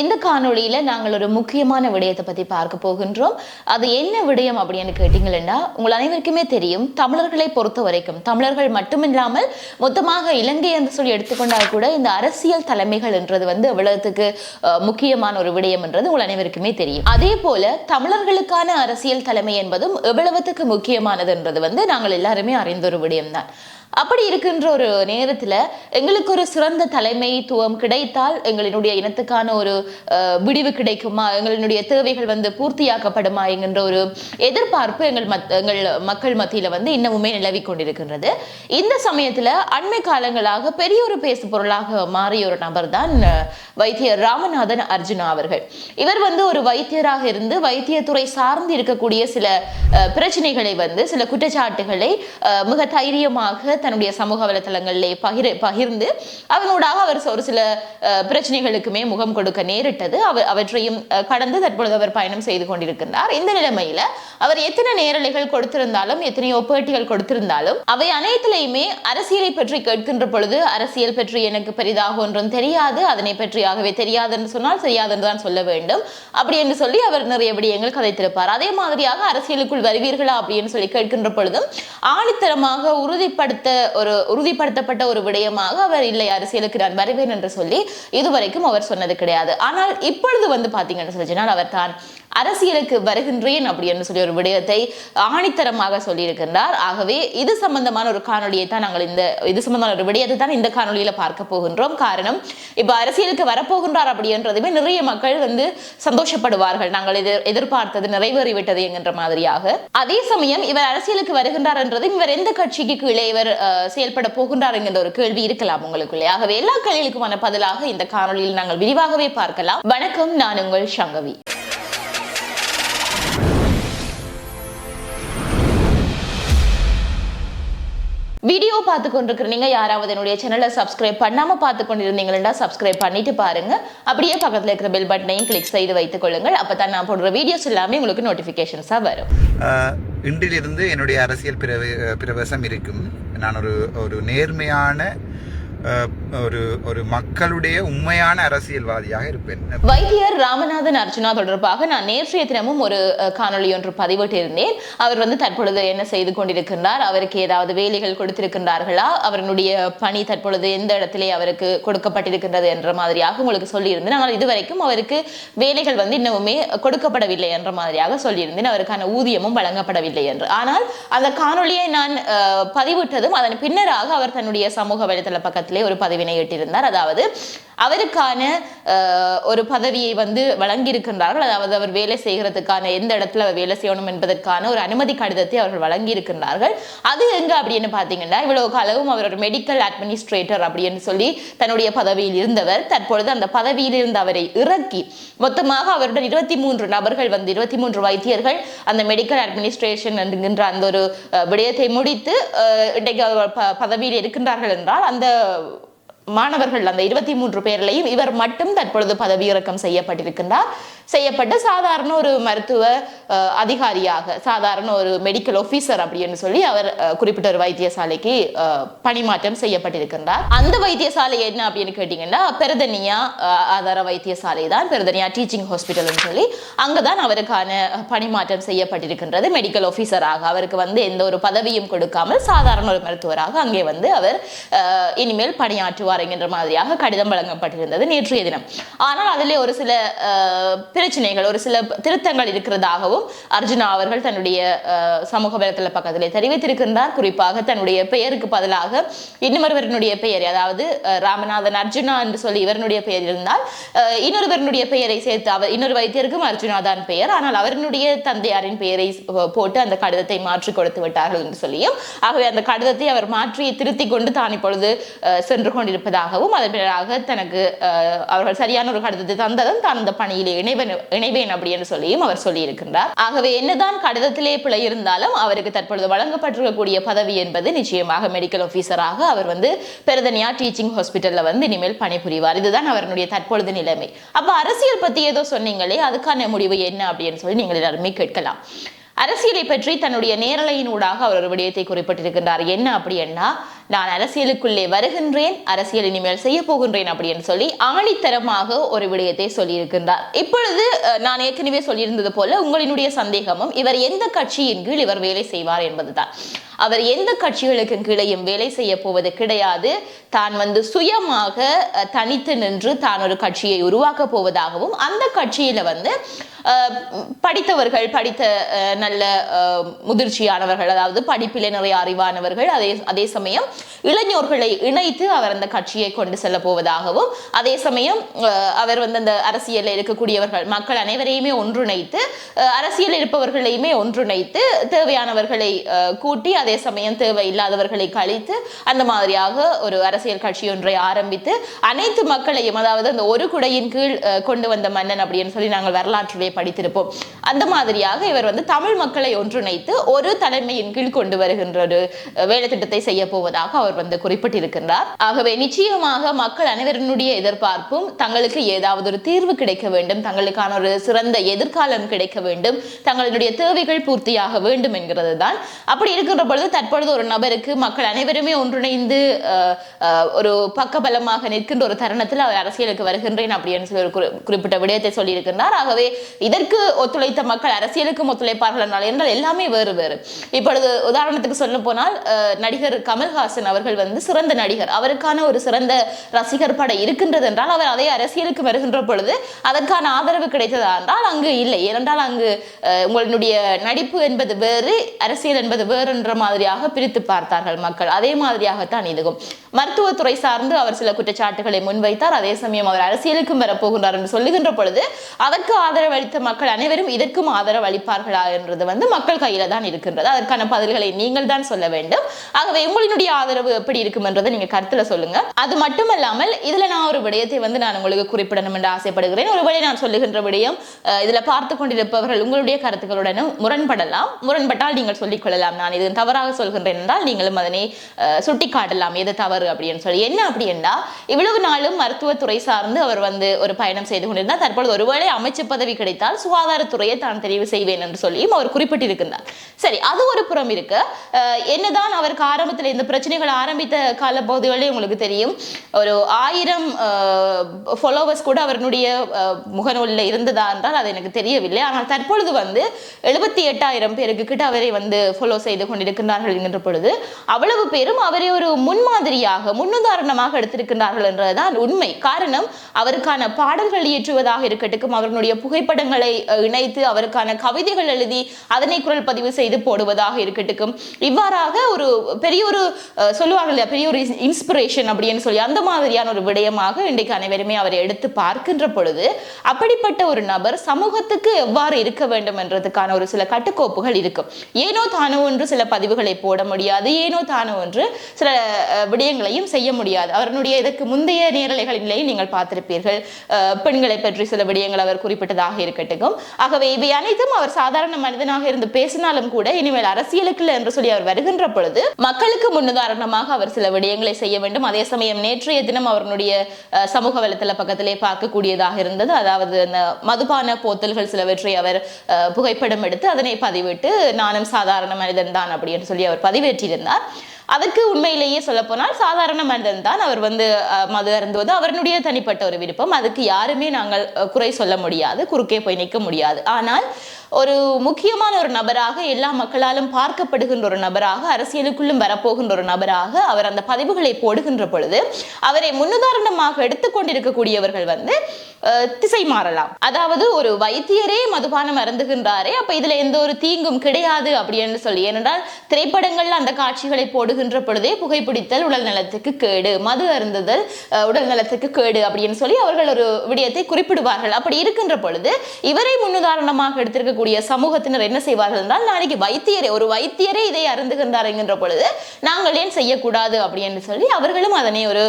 இந்த காணொளியில நாங்கள் ஒரு முக்கியமான விடயத்தை பத்தி பார்க்க போகின்றோம். அது என்ன விடயம் அப்படின்னு கேட்டிங்கன்னா உங்கள் அனைவருக்குமே தெரியும் தமிழர்களை பொறுத்த வரைக்கும் தமிழர்கள் மட்டுமில்லாமல் மொத்தமாக இலங்கை என்று சொல்லி எடுத்துக்கொண்டால் கூட இந்த அரசியல் தலைமைகள் என்றது வந்து எவ்வளவுக்கு முக்கியமான ஒரு விடயம் என்றது உங்கள் அனைவருக்குமே தெரியும். அதே போல தமிழர்களுக்கான அரசியல் தலைமை என்பதும் எவ்வளவுக்கு முக்கியமானது என்றது வந்து நாங்கள் எல்லாருமே அறிந்த ஒரு விடயம்தான். அப்படி இருக்கின்ற ஒரு நேரத்துல எங்களுக்கு ஒரு சிறந்த தலைமைத்துவம் கிடைத்தால் எங்களினுடைய இனத்துக்கான ஒரு விடிவு கிடைக்குமா? எங்களினுடைய தேவைகள் வந்து பூர்த்தியாக்கப்படுமா? என்கின்ற ஒரு எதிர்பார்ப்பு எங்கள் மத் எங்கள் மக்கள் மத்தியில வந்து இன்னமுமே நிலவிக் கொண்டிருக்கின்றது. இந்த சமயத்துல அண்மை காலங்களாக பெரிய ஒரு பேசு பொருளாக மாறிய ஒரு நபர் தான் வைத்தியர் ராமநாதன் அர்ஜுனா அவர்கள். இவர் வந்து ஒரு வைத்தியராக இருந்து வைத்தியத்துறை சார்ந்து இருக்கக்கூடிய சில பிரச்சனைகளை வந்து சில குற்றச்சாட்டுகளை மிக தைரியமாக தன்னுடைய சமூக வலைத்தளங்களிலே பகிர் பகிர்ந்து அவனூடாக அவர் ஒரு சில பிரச்சனைகளுக்குமே முகம் கொடுக்க நேரிட்டது. அவர் அவற்றையும் கடந்து தற்பொழுது அவர் பயணம் செய்து கொண்டிருக்கின்றார். இந்த நிலைமையில அவர் எத்தனை நேரலைகள் கொடுத்திருந்தாலும் எத்தனையோ பேட்டிகள் கொடுத்திருந்தாலும் அவை அனைத்திலையுமே அரசியலை பற்றி கேட்கின்ற பொழுது அரசியல் பற்றி எனக்கு பெரிதாக ஒன்றும் தெரியாது அதனை பற்றியாகவே தெரியாது என்று சொன்னால் தெரியாதுன்னு தான் சொல்ல வேண்டும். அப்படி என்று சொல்லி அவர் நிறைய விடயங்கள் கதைத்திருப்பார். அதே மாதிரியாக அரசியலுக்குள் வருவீர்களா அப்படின்னு சொல்லி கேட்கின்ற பொழுதும் ஆணித்தரமாக உறுதிப்படுத்த ஒரு உறுதிப்படுத்தப்பட்ட ஒரு விடயமாக அவர் இல்லை அரசியலுக்கு நான் வருவேன் என்று சொல்லி இதுவரைக்கும் அவர் சொன்னது கிடையாது. ஆனால் இப்பொழுது வந்து பாத்தீங்கன்னு சொல்லி அவர் தான் அரசியலுக்கு வருகின்றேன் அப்படின்னு சொல்லி ஒரு விடயத்தை ஆணித்தரமாக சொல்லியிருக்கின்றார். ஆகவே இது சம்பந்தமான ஒரு காணொளியை தான் நாங்கள் இந்த இது சம்பந்தமான ஒரு விடயத்தை தான் இந்த காணொளியில பார்க்க போகின்றோம். காரணம் இப்ப அரசியலுக்கு வரப்போகின்றார் அப்படின்றதுமே நிறைய மக்கள் வந்து சந்தோஷப்படுவார்கள். நாங்கள் எதிர் எதிர்பார்த்தது நிறைவேறிவிட்டது என்கின்ற மாதிரியாக. அதே சமயம் இவர் அரசியலுக்கு வருகின்றார் என்றதும் இவர் எந்த கட்சிக்கு கீழே இவர் அஹ், செயல்பட போகின்றார் என்கின்ற ஒரு கேள்வி இருக்கலாம் உங்களுக்குள்ளே. ஆகவே எல்லா கேள்விகளுக்குமான பதிலாக இந்த காணொளியில் நாங்கள் விரிவாகவே பார்க்கலாம். வணக்கம் நான் உங்கள் சங்கவி. வீடியோ பார்த்து கொண்டிருக்கிற நீங்க யாராவது என்னுடைய சேனலை சப்ஸ்கிரைப் பண்ணாமல் பார்த்து கொண்டிருந்தீங்கன்னா சப்ஸ்கிரைப் பண்ணிட்டு பாருங்க. அப்படியே பக்கத்தில் இருக்கிற பெல் பட்டனையும் கிளிக் செய்து வைத்துக் கொள்ளுங்கள். அப்பதான் நான் போடுற வீடியோஸ் எல்லாமே உங்களுக்கு நோட்டிஃபிகேஷன்ஸாக வரும். இன்றிலிருந்து என்னுடைய அரசியல் பிரவே பிரவேசம் இருக்கும். நான் ஒரு ஒரு நேர்மையான ஒரு ஒரு மக்களுடைய உண்மையான அரசியல்வாதியாக இருப்பேன். வைத்தியர் ராமநாதன் அர்ஜுனா தொடர்பாக நான் நேற்றைய தினமும் ஒரு காணொலி காணொளி ஒன்று பதிவிட்டிருந்தேன். அவர் வந்து தற்பொழுது என்ன செய்து கொண்டிருக்கின்றார்? அவருக்கு ஏதாவது வேலைகள் கொடுத்திருக்கின்றார்களா? அவருடைய பணி தற்பொழுது எந்த இடத்திலே அவருக்கு கொடுக்கப்பட்டிருக்கின்றது என்ற மாதிரியாக உங்களுக்கு சொல்லியிருந்தேன். ஆனால் இதுவரைக்கும் அவருக்கு வேலைகள் வந்து இன்னமுமே கொடுக்கப்படவில்லை என்ற மாதிரியாக சொல்லியிருந்தேன். அவருக்கான ஊதியமும் வழங்கப்படவில்லை என்று. ஆனால் அந்த காணொளியை நான் பதிவிட்டதும் அதன் பின்னராக அவர் தன்னுடைய சமூக வலைதள பக்கத்தில் ஒரு பதவினை எட்டியிருந்தார். அதாவது அவருக்கான ஒரு பதவியை வந்து வழங்கியிருக்கின்றார்கள். அதாவது அவர் வேலை செய்கிறதுக்கான எந்த இடத்துல அவர் வேலை செய்யணும் என்பதற்கான ஒரு அனுமதி கடிதத்தை அவர்கள் வழங்கியிருக்கின்றார்கள். அது எங்க அப்படின்னு பார்த்தீங்கன்னா இவ்வளவு காலமும் அவர் ஒரு மெடிக்கல் அட்மினிஸ்ட்ரேட்டர் அப்படின்னு சொல்லி தன்னுடைய பதவியில் இருந்தவர். தற்பொழுது அந்த பதவியில் இருந்து அவரை இறக்கி மொத்தமாக அவருடன் இருபத்தி மூன்று நபர்கள் வந்து இருபத்தி மூன்று வைத்தியர்கள் அந்த மெடிக்கல் அட்மினிஸ்ட்ரேஷன் என்கின்ற அந்த ஒரு விடயத்தை முடித்து இன்றைக்கு அவர் ப- பதவியில் இருக்கின்றார்கள் என்றால் அந்த மாணவர்கள் அந்த இருபத்தி மூன்று பேர்லையும் இவர் மட்டும் தற்பொழுது பதவியிறக்கம் செய்யப்பட்டிருக்கின்றார். செய்யப்பட்ட சாதாரண ஒரு மருத்துவ அதிகாரியாக சாதாரண ஒரு மெடிக்கல் ஆஃபீஸர் அப்படின்னு சொல்லி அவர் குறிப்பிட்ட ஒரு வைத்தியசாலைக்கு பணிமாற்றம் செய்யப்பட்டிருக்கின்றார். அந்த வைத்தியசாலை என்ன அப்படின்னு கேட்டீங்கன்னா பெருதனியா ஆதார வைத்தியசாலை தான் பெருதனியா டீச்சிங் ஹாஸ்பிட்டல்னு சொல்லி அங்கதான் அவருக்கான பணிமாற்றம் செய்யப்பட்டிருக்கின்றது. மெடிக்கல் ஆஃபீஸராக அவருக்கு வந்து எந்த ஒரு பதவியும் கொடுக்காமல் சாதாரண ஒரு மருத்துவராக அங்கே வந்து அவர் இனிமேல் பணியாற்றுவார் என்கின்ற மாதிரியாக கடிதம் வழங்கப்பட்டிருந்தது நேற்றைய தினம். ஆனால் அதிலே ஒரு சில பிரச்சனைகள் ஒரு சில திருத்தங்கள் இருக்கிறதாகவும் அர்ஜுனா அவர்கள் தன்னுடைய சமூக வலைதள பக்கத்திலே தெரிவித்திருக்கின்றார். குறிப்பாக தன்னுடைய பெயருக்கு பதிலாக இன்னொருவரனுடைய பெயர் அதாவது ராமநாதன் அர்ஜுனா என்று சொல்லி இவருடைய பெயர் இருந்தால் இன்னொருவரனுடைய பெயரை சேர்த்து அவர் இன்னொரு வைத்தியருக்கும் அர்ஜுனா தான் பெயர். ஆனால் அவருடைய தந்தையாரின் பெயரை போட்டு அந்த கடிதத்தை மாற்றி கொடுத்து விட்டார்கள் என்று சொல்லியும் ஆகவே அந்த கடிதத்தை அவர் மாற்றி திருத்தி கொண்டு தான் இப்பொழுது அஹ், சென்று கொண்டிருப்பதாகவும் அதன் பிறகு தனக்கு அவர்கள் சரியான ஒரு கடிதத்தை தந்ததும் தான் அந்த பணியிலே இணைவன் இணைவேன் அப்படி என்று சொல்லியும் அவர் சொல்லியிருக்கின்றார். ஆகவே என்னதான் கடிதத்திலே பிழை இருந்தாலும் அவருக்கு தற்பொழுது வழங்கப்பட்டிருக்கக்கூடிய பதவி என்பது நிச்சயமாக மெடிக்கல் ஆஃபீஸராக அவர் வந்து பெருதனியா டீச்சிங் ஹாஸ்பிட்டல்ல வந்து இனிமேல் பணிபுரிவார். இதுதான் அவருடைய தற்பொழுது நிலைமை. அப்ப அரசியல் பத்தி ஏதோ சொன்னீங்களே அதுக்கான முடிவு என்ன அப்படின்னு சொல்லி நீங்கள் எல்லாருமே கேட்கலாம். அரசியலை பற்றி தன்னுடைய நேரலையினூடாக அவர் ஒரு விடயத்தை குறிப்பிட்டிருக்கின்றார். என்ன அப்படின்னா நான் அரசியலுக்குள்ளே வருகின்றேன் அரசியல் இனிமேல் செய்ய போகின்றேன் அப்படின்னு சொல்லி ஆணித்தரமாக ஒரு விடயத்தை சொல்லியிருக்கின்றார். இப்பொழுது நான் ஏற்கனவே சொல்லியிருந்தது போல உங்களினுடைய சந்தேகமும் இவர் எந்த கட்சியின் கீழ் இவர் வேலை செய்வார் என்பதுதான். அவர் எந்த கட்சிகளுக்கு கீழையும் வேலை செய்ய போவது கிடையாது. தான் வந்து சுயமாக தனித்து நின்று தான் ஒரு கட்சியை உருவாக்க போவதாகவும் அந்த கட்சியில வந்து படித்தவர்கள் படித்த நல்ல முதிர்ச்சியானவர்கள் அதாவது படிப்பிலே நிறைய அறிவானவர்கள் அதே அதே சமயம் இளைஞர்களை இணைத்து அவர் அந்த கட்சியை கொண்டு செல்ல போவதாகவும் அதே சமயம் அஹ், அவர் வந்து அந்த அரசியலில் இருக்கக்கூடியவர்கள் மக்கள் அனைவரையுமே ஒன்றிணைத்து அரசியல் இருப்பவர்களையுமே ஒன்றிணைத்து தேவையானவர்களை கூட்டி அதே சமயம் தேவை இல்லாதவர்களை கழித்து அந்த மாதிரியாக ஒரு அரசியல் கட்சி ஒன்றை ஆரம்பித்து அனைத்து மக்களையும் அதாவது அந்த ஒரு குடையின் கீழ் அஹ், கொண்டு வந்த மன்னன் அப்படின்னு சொல்லி நாங்கள் வரலாற்றிலே படித்திருப்போம். அந்த மாதிரியாக இவர் வந்து தமிழ் மக்களை ஒன்றிணைத்து ஒரு தலைமையின் கீழ் கொண்டு வருகின்ற ஒரு வேலை திட்டத்தை செய்ய போவதாக அவர் வந்து குறிப்பிட்டிருக்கின்றார். ஆகவே நிச்சயமாக மக்கள் அனைவருடைய எதிர்பார்ப்பும் தங்களுக்கு ஏதாவது ஒரு தீர்வு கிடைக்க வேண்டும் தங்களுக்கான ஒரு சிறந்த எதிர்காலம் கிடைக்க வேண்டும் தங்களுடைய தேவைகள் பூர்த்தியாக வேண்டும் என்கிறது தான் அப்படி இருக்கின்ற பொழுது தற்பொழுது ஒரு நபருக்கு மக்கள் அனைவருமே ஒன்றிணைந்து ஒரு பக்கபலமாக நிற்கின்ற ஒரு தருணத்தில் அவர் அரசியலுக்கு வருகின்றேன் அப்படின்னு சொல்லி ஒரு குறிப்பிட்ட விடயத்தை சொல்லியிருக்கின்றார். ஆகவே இதற்கு ஒத்துழைத்த மக்கள் அரசியலுக்கும் ஒத்துழைப்பார்கள் என்றால் எல்லாமே வேறு வேறு. இப்பொழுது உதாரணத்துக்கு சொல்ல போனால் நடிகர் கமல்ஹாசன் அவர்கள் வந்து சிறந்த நடிகர். அவருக்கான ஒரு சிறந்த ரசிகர் படை இருக்கின்றது என்றால் அவர் அதே அரசியலுக்கு வருகின்ற பொழுது அதற்கான ஆதரவு கிடைத்ததா என்றால் அங்கு இல்லை. ஏனென்றால் அங்கு உங்களுடைய நடிப்பு என்பது வேறு அரசியல் என்பது வேறு என்ற மாதிரியாக பிரித்து பார்த்தார்கள் மக்கள். அதே மாதிரியாகத்தான் இதுவும். மருத்துவத்துறை சார்ந்து அவர் சில குற்றச்சாட்டுகளை முன்வைத்தார். அதே சமயம் அவர் அரசியலுக்கும் வரப்போகின்றார் என்று சொல்லுகின்ற பொழுது அதற்கு ஆதரவு அளித்த மக்கள் அனைவரும் இதற்கும் ஆதரவு அளிப்பார்களா என்றது வந்து மக்கள் கையில தான் இருக்கின்றது. அதற்கான பதில்களை நீங்கள் தான் சொல்ல வேண்டும். ஆகவே உங்களினுடைய ஆதரவு எப்படி இருக்கும்ன்றதை நீங்க கருத்துல சொல்லுங்க. அது மட்டுமல்லாமல் இதுல நான் ஒரு விடயத்தை வந்து நான் உங்களுக்கு குறிப்பிடணும் என்று ஆசைப்படுகிறேன். ஒருவேளை நான் சொல்லுகின்ற விடயம் இதுல பார்த்து கொண்டிருப்பவர்கள் உங்களுடைய கருத்துக்களுடனும் முரண்படலாம். முரண்பட்டால் நீங்கள் சொல்லிக் கொள்ளலாம். நான் இது தவறாக சொல்கின்றேன் என்றால் நீங்களும் அதனை சுட்டி காட்டலாம் எது தவறு அப்படின்னு சொல்லி. என்ன அப்படி என்றா இவ்வளவு நாளும் மருத்துவத்துறை சார்ந்து அவர் வந்து ஒரு பயணம் செய்து கொண்டிருந்தார். தற்பொழுது ஒருவேளை அமைச்சு பதவி கிடைத்தால் சுகாதாரத்துறையை தான் தெரிவு செய்வேன் என்று சொல்லியும் அவர் குறிப்பிட்டிருக்கின்றார். சரி அது ஒரு புறம் இருக்கு. என்னதான் அவருக்கு ஆரம்பத்தில் இந்த பிரச்சனை பிரச்சனைகள் ஆரம்பித்த காலப்பகுதிகளே உங்களுக்கு தெரியும். ஒரு ஆயிரம் ஃபாலோவர்ஸ் கூட அவருடைய முகநூலில் இருந்ததா என்றால் அது எனக்கு தெரியவில்லை. ஆனால் தற்பொழுது வந்து எழுபத்தி எட்டாயிரம் பேருக்கு கிட்ட அவரை வந்து ஃபாலோ செய்து கொண்டிருக்கின்றார்கள் என்கின்ற பொழுது அவ்வளவு பேரும் அவரை ஒரு முன்மாதிரியாக முன்னுதாரணமாக எடுத்திருக்கின்றார்கள் என்றதுதான் உண்மை. காரணம் அவருக்கான பாடல்கள் இயற்றுவதாக இருக்கட்டும் அவருடைய புகைப்படங்களை இணைத்து அவருக்கான கவிதைகள் எழுதி அதனை குரல் பதிவு செய்து போடுவதாக இருக்கட்டும் இவ்வாறாக ஒரு பெரிய ஒரு அஹ், சொல்லுவாங்க இல்லையா? பெரிய ஒரு இன்ஸ்பிரேஷன் அப்படின்னு சொல்லி அந்த மாதிரியான ஒரு விடயமாக இன்றைக்கு அனைவருமே அவரை எடுத்து பார்க்கின்ற பொழுது அப்படிப்பட்ட ஒரு நபர் சமூகத்துக்கு எவ்வாறு இருக்க வேண்டும் என்றதுக்கான ஒரு சில கட்டுக்கோப்புகள் இருக்கும். ஏனோ தானோ ஒன்று சில பதிவுகளை போட முடியாது ஏனோ தானோ ஒன்று சில விடயங்களையும் செய்ய முடியாது. அவருடைய இதற்கு முந்தைய நேரலைகளிலேயே நீங்கள் பார்த்திருப்பீர்கள். பெண்களை பற்றி சில விடயங்கள் அவர் குறிப்பிட்டதாக இருக்கட்டும். ஆகவே இவை அனைத்தும் அவர் சாதாரண மனிதனாக இருந்து பேசினாலும் கூட இனிமேல் அரசியலுக்கு இல்லை என்று சொல்லி அவர் வருகின்ற பொழுது மக்களுக்கு காரணமாக அவர் சில விடயங்களை செய்ய வேண்டும். அதே சமயம் நேற்றைய தினம் அவர்களுடைய சமூக வலைத்தள பக்கத்திலே பார்க்கக்கூடியதாக இருந்தது. அதாவது அந்த மதுபான போத்தல்கள் சிலவற்றை அவர் புகைப்படம் எடுத்து அதனை பதிவிட்டு நானும் சாதாரண மனிதன் தான் அப்படின்னு சொல்லி அவர் பதிவேற்றியிருந்தார். அதுக்கு உண்மையிலேயே சொல்லப்போனால் சாதாரண மனிதன் தான் அவர் வந்து மது அருந்துவது அவருடைய தனிப்பட்ட ஒரு விருப்பம். அதுக்கு யாருமே நாங்கள் குறை சொல்ல முடியாது குறுக்கே போய் நிற்க முடியாது. ஆனால் ஒரு முக்கியமான ஒரு நபராக எல்லா மக்களாலும் பார்க்கப்படுகின்ற ஒரு நபராக அரசியலுக்குள்ளும் வரப்போகின்ற ஒரு நபராக அவர் அந்த பதிவுகளை போடுகின்ற பொழுது அவரை முன்னுதாரணமாக எடுத்துக்கொண்டிருக்கக்கூடியவர்கள் வந்து திசை மாறலாம். அதாவது ஒரு வைத்தியரே மதுபானம் அருந்துகின்றாரே அப்ப இதுல எந்த ஒரு தீங்கும் கிடையாது அப்படின்னு சொல்லி. ஏனென்றால் திரைப்படங்கள்ல அந்த காட்சிகளை போடுகின்ற பொழுதே புகைப்பிடித்தல் உடல் நலத்துக்கு கேடு மது அருந்துதல் உடல் நலத்துக்கு கேடு அப்படின்னு சொல்லி அவர்கள் ஒரு விடயத்தை குறிப்பிடுவார்கள். அப்படி இருக்கின்ற பொழுது இவரை முன்னுதாரணமாக இருக்கக்கூடிய சமூகத்தினர் என்ன செய்வார்கள் என்றால் நாளைக்கு வைத்தியரே ஒரு வைத்தியரே இதை அருந்துகின்றார் என்கின்ற பொழுது நாங்கள் ஏன் செய்யக்கூடாது அப்படின்னு சொல்லி அவர்களும் அதனை ஒரு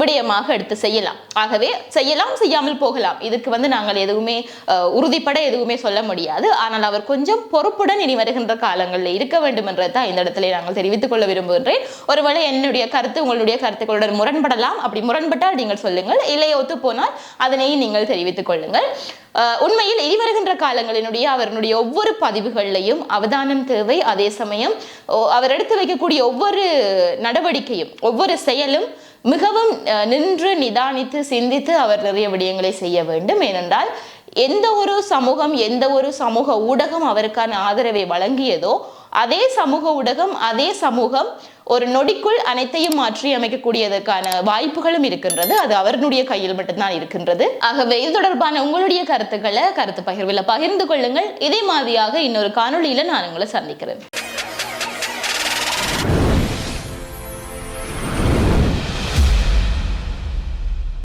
விடயமாக எடுத்து செய்யலாம். ஆகவே செய்யலாம் செய்யாமல் போகலாம். இதுக்கு வந்து நாங்கள் எதுவுமே உறுதிப்பட எதுவுமே சொல்ல முடியாது. ஆனால் அவர் கொஞ்சம் பொறுப்புடன் இனி வருகின்ற காலங்களில் இருக்க வேண்டும் என்றதான் இந்த இடத்துல நாங்கள் தெரிவித்துக் கொள்ள விரும்புகின்றேன். ஒருவேளை என்னுடைய கருத்து உங்களுடைய கருத்துக்களுடன் முரண்படலாம். அப்படி முரண்பட்டால் நீங்கள் சொல்லுங்கள். இல்லை ஒத்து போனால் அதனையும் நீங்கள் தெரிவித்துக் கொள்ளுங்கள். உண்மையில் இனி வருகின்ற காலங்களினுடைய அவருடைய ஒவ்வொரு பதிவுகள்லையும் அவதானம் தேவை. அதே சமயம் ஓ- அவர் எடுத்து வைக்கக்கூடிய ஒவ்வொரு நடவடிக்கையும் ஒவ்வொரு செயலும் மிகவும் நின்று நிதானித்து சிந்தித்து அவர் நிறைய விடயங்களை செய்ய வேண்டும். ஏனென்றால் எந்த ஒரு சமூகம் எந்த ஒரு சமூக ஊடகம் அவருக்கான ஆதரவை வழங்கியதோ அதே சமூக ஊடகம் அதே சமூகம் ஒரு நொடிக்குள் அனைத்தையும் மாற்றி அமைக்கக்கூடியதற்கான வாய்ப்புகளும் இருக்கின்றது. அது அவர்களுடைய கையில் மட்டும்தான் இருக்கின்றது. ஆகவே இது தொடர்பான உங்களுடைய கருத்துக்களை கருத்து பகிர்வில் பகிர்ந்து கொள்ளுங்கள். இதே மாதிரியாக இன்னொரு காணொலியில நான் உங்களை சந்திக்கிறேன்.